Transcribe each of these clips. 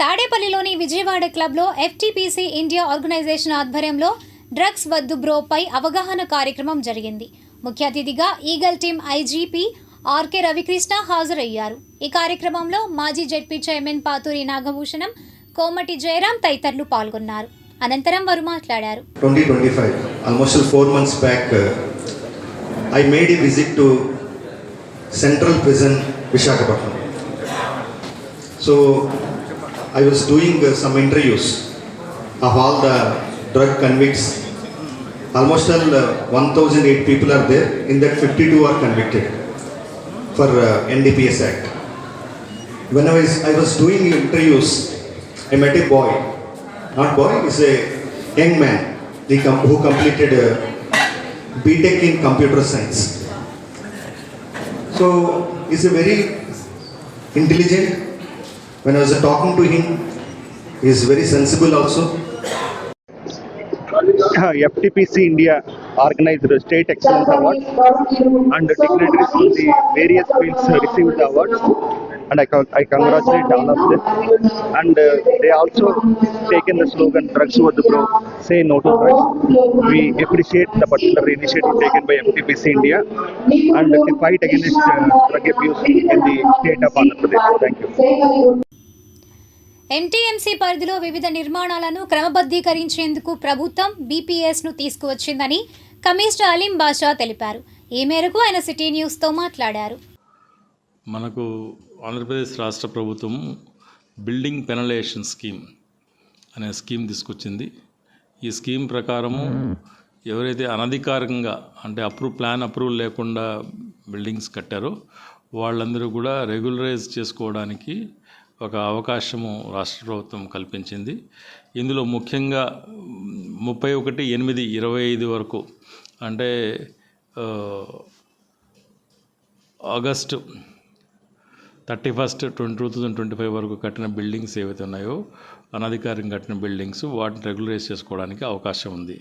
తాడేపల్లిలోని విజయవాడ క్లబ్లో FTPC India organisation ఆధ్వర్యంలో డ్రగ్స్ వద్దు బ్రోపై అవగాహన కార్యక్రమం జరిగింది. ముఖ్య అతిథిగా eagle team IGP R K Ravikrishna హాజరయ్యారు. ఈ కార్యక్రమంలో మాజీ జడ్పీ చైర్మన్ పాతూరి నాగభూషణం కోమటి జయరాం తదితరులు పాల్గొన్నారు. అనంతరం వారు మాట్లాడారు. 2025, almost four months I was doing uh, some interviews of all the drug convicts. Almost all uh, 1008 people are there, in that 52 are convicted for uh, NDPS Act. When I was, I was doing interviews, I met a boy. Not boy, he's a young man who completed uh, BTech in computer science. So he's a very intelligent. When I was talking to him, he's very sensible also. FTPC India organized the State Excellence Award and dignitaries from the various fields received the awards. And I, I congratulate all of them. And uh, they also taken the slogan drugs were the bro say no to drugs. We appreciate the particular initiative taken by FTPC India and the fight against uh, drug abuse in the state of Andhra Pradesh. Thank you MTMC పరిధిలో వివిధ నిర్మాణాలను క్రమబద్ధీకరించేందుకు ప్రభుత్వం బీపీఎస్ను తీసుకువచ్చిందని commissioner Aleem Basha తెలిపారు. ఈ మేరకు ఆయన సిటీ న్యూస్తో మాట్లాడారు. మనకు ఆంధ్రప్రదేశ్ రాష్ట్ర ప్రభుత్వం బిల్డింగ్ పెనలేషన్ స్కీమ్ అనే స్కీమ్ తీసుకొచ్చింది. ఈ స్కీమ్ ప్రకారము ఎవరైతే అనధికారికంగా అంటే అప్రూవ్ ప్లాన్ అప్రూవల్ లేకుండా బిల్డింగ్స్ కట్టారో వాళ్ళందరూ కూడా రెగ్యులరైజ్ చేసుకోవడానికి ఒక అవకాశము రాష్ట్ర ప్రభుత్వం కల్పించింది. ఇందులో ముఖ్యంగా ముప్పై ఒకటి ఎనిమిది ఇరవై ఐదు వరకు అంటే August thirty first twenty two thousand twenty five వరకు కట్టిన బిల్డింగ్స్ ఏవైతే ఉన్నాయో అనధికారికంగా కట్టిన బిల్డింగ్స్ వాటిని రెగ్యులరైజ్ చేసుకోవడానికి అవకాశం ఉంది.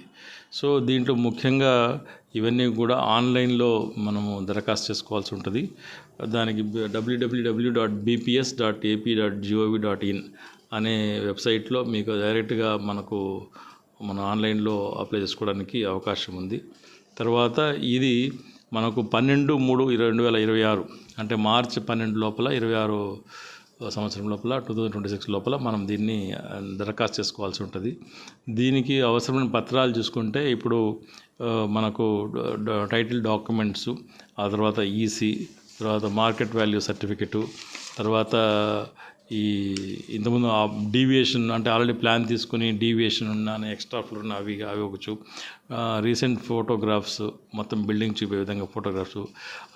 సో దీంట్లో ముఖ్యంగా ఇవన్నీ కూడా ఆన్లైన్లో మనము దరఖాస్తు చేసుకోవాల్సి ఉంటుంది. దానికి W W W dot BPS dot AP dot GOV dot in అనే వెబ్సైట్లో మీకు డైరెక్ట్గా మనకు మన ఆన్లైన్లో అప్లై చేసుకోవడానికి అవకాశం ఉంది. తర్వాత ఇది మనకు పన్నెండు మూడు ఇరవై రెండు వేల ఇరవై ఆరు అంటే మార్చి పన్నెండు లోపల ఇరవై ఆరు సంవత్సరం లోపల టూ థౌజండ్ ట్వంటీ సిక్స్ లోపల మనం దీన్ని దరఖాస్తు చేసుకోవాల్సి ఉంటుంది. దీనికి అవసరమైన పత్రాలు చూసుకుంటే ఇప్పుడు మనకు టైటిల్ డాక్యుమెంట్స్ ఆ తర్వాత ఈసీ తర్వాత మార్కెట్ వాల్యూ సర్టిఫికెటు తర్వాత ఈ ఇంతకుముందు ఆ డీవియేషన్ అంటే ఆల్రెడీ ప్లాన్ తీసుకుని డీవియేషన్ ఉన్న ఎక్స్ట్రా ఫ్లోర్ ఉన్న అవి అవి ఒకచ్చు రీసెంట్ ఫోటోగ్రాఫ్స్ మొత్తం బిల్డింగ్ చూపే విధంగా ఫోటోగ్రాఫ్స్.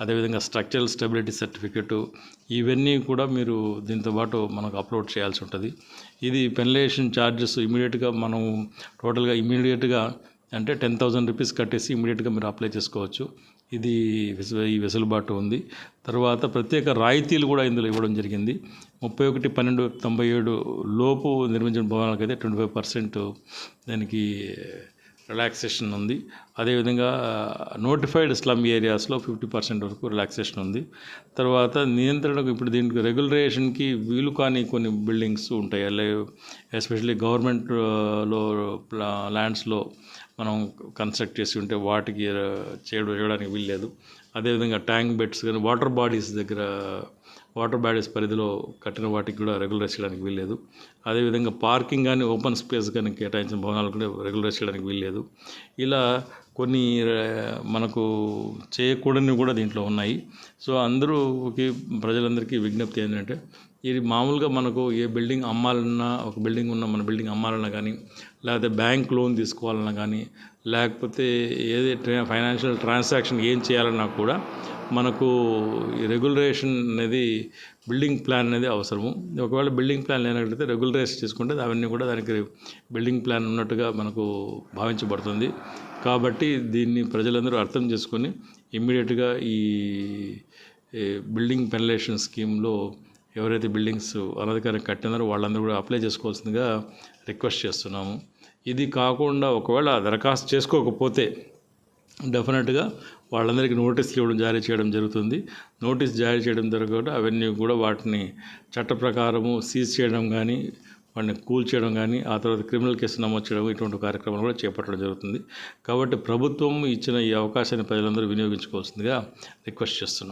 అదేవిధంగా స్ట్రక్చరల్ స్టెబిలిటీ సర్టిఫికెట్ ఇవన్నీ కూడా మీరు దీంతో పాటు మనకు అప్లోడ్ చేయాల్సి ఉంటుంది. ఇది పెన్లేషన్ ఛార్జెస్ ఇమీడియట్గా మనం టోటల్గా ఇమీడియట్గా అంటే టెన్ థౌజండ్ రూపీస్ కట్టేసి ఇమీడియట్గా మీరు అప్లై చేసుకోవచ్చు. ఇది ఈ వెసులుబాటు ఉంది. తర్వాత ప్రత్యేక రాయితీలు కూడా ఇందులో ఇవ్వడం జరిగింది. ముప్పై ఒకటి పన్నెండు తొంభై ఏడు లోపు నిర్మించిన భవనాలకైతే ట్వంటీ ఫైవ్ పర్సెంట్ దానికి రిలాక్సేషన్ ఉంది. అదేవిధంగా నోటిఫైడ్ స్లమ్ ఏరియాస్లో ఫిఫ్టీ పర్సెంట్ వరకు రిలాక్సేషన్ ఉంది. తర్వాత నియంత్రణకు ఇప్పుడు దీనికి రెగ్యులరేషన్కి వీలు కాని కొన్ని బిల్డింగ్స్ ఉంటాయి. అలా ఎస్పెషల్లీ గవర్నమెంట్లో ల్యాండ్స్లో మనం కన్స్ట్రక్ట్ చేసి ఉంటే వాటికి చేయడం చేయడానికి వీల్లేదు అదేవిధంగా ట్యాంక్ బెడ్స్ కానీ వాటర్ బాడీస్ దగ్గర వాటర్ బాడీస్ పరిధిలో కట్టిన వాటికి కూడా రెగ్యులరైజ్ చేయడానికి వీల్లేదు అదేవిధంగా పార్కింగ్ కానీ ఓపెన్ స్పేస్ కానీ కేటాయించిన భవనాలు కూడా రెగ్యులరైజ్ చేయడానికి వీల్లేదు ఇలా కొన్ని మనకు చేయకూడనివి కూడా దీంట్లో ఉన్నాయి. సో అందరూకి ప్రజలందరికీ విజ్ఞప్తి ఏంటంటే ఇది మామూలుగా మనకు ఏ బిల్డింగ్ అమ్మాలన్నా ఒక బిల్డింగ్ ఉన్న మన బిల్డింగ్ అమ్మాలన్నా కానీ లేకపోతే బ్యాంక్ లోన్ తీసుకోవాలన్నా కానీ లేకపోతే ఏది ఫైనాన్షియల్ ట్రాన్సాక్షన్ ఏం చేయాలన్నా కూడా మనకు రెగ్యులరేషన్ అనేది బిల్డింగ్ ప్లాన్ అనేది అవసరము. ఒకవేళ బిల్డింగ్ ప్లాన్ లేనట్లయితే రెగ్యులరైజ్ చేసుకుంటే అవన్నీ కూడా దానికి బిల్డింగ్ ప్లాన్ ఉన్నట్టుగా మనకు భావించబడుతుంది. కాబట్టి దీన్ని ప్రజలందరూ అర్థం చేసుకొని ఇమ్మీడియట్గా ఈ ఈ బిల్డింగ్ పెనలేషన్ స్కీమ్లో ఎవరైతే బిల్డింగ్స్ అనధికారంగా కట్టినారో వాళ్ళందరూ కూడా అప్లై చేసుకోవాల్సిందిగా రిక్వెస్ట్ చేస్తున్నాము. ఇది కాకుండా ఒకవేళ దరఖాస్తు చేసుకోకపోతే డెఫినెట్గా వాళ్ళందరికీ నోటీసులు ఇవ్వడం జారీ చేయడం జరుగుతుంది. నోటీస్ జారీ చేయడం జరగకుండా అవన్నీ కూడా వాటిని చట్ట ప్రకారము సీజ్ చేయడం కానీ వాడిని కూల్ చేయడం కానీ ఆ తర్వాత క్రిమినల్ కేసు నమోదు చేయడం ఇటువంటి కార్యక్రమాలు కూడా చేపట్టడం జరుగుతుంది. కాబట్టి ప్రభుత్వం ఇచ్చిన ఈ అవకాశాన్ని ప్రజలందరూ వినియోగించుకోవాల్సిందిగా రిక్వెస్ట్ చేస్తున్నాం.